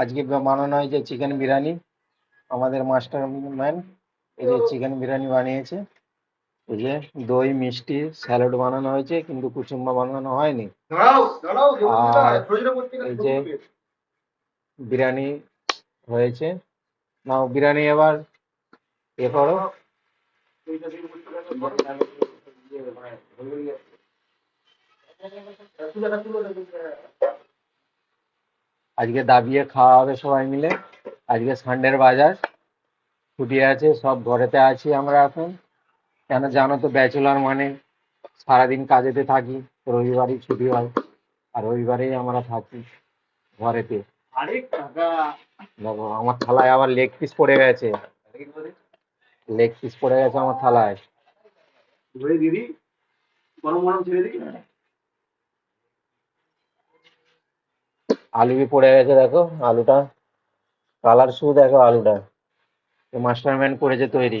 আজকে বানানো হয়েছে চিকেন বিরিয়ানি। আমাদের মাস্টার ম্যান এই যে চিকেন বিরিয়ানি বানিয়েছে। এই যে দই মিষ্টি স্যালাড বানানো হয়েছে কিন্তু কুচুম্বা বানানো হয়নি। আর এই যে বিরিয়ানি হয়েছে। নাও বিরিয়ানি এবার এ করো। আজকে দাবিয়ে খাওয়া হবে সবাই মিলে। আজকে সানডের বাজার। ছুটি আছে সব ঘরেতে আছি আমরা এখন। কেন জানো তো ব্যাচেলার মানে সারাদিন কাজেতে থাকি রবিবারই ছুটি হয় আর রবিবারেই আমরা থাকি ঘরেতে। দেখো আমার থালায় আবার লেগ পিস পড়ে গেছে। লেগ পিস পড়ে গেছে আমার থালায়। দিদি গরম গরম ছেড়ে দিই আলু বি পড়ে গেছে দেখো আলুটা কালার শু দেখো আলুটা। মাস্টারম্যান করেছে তৈরি।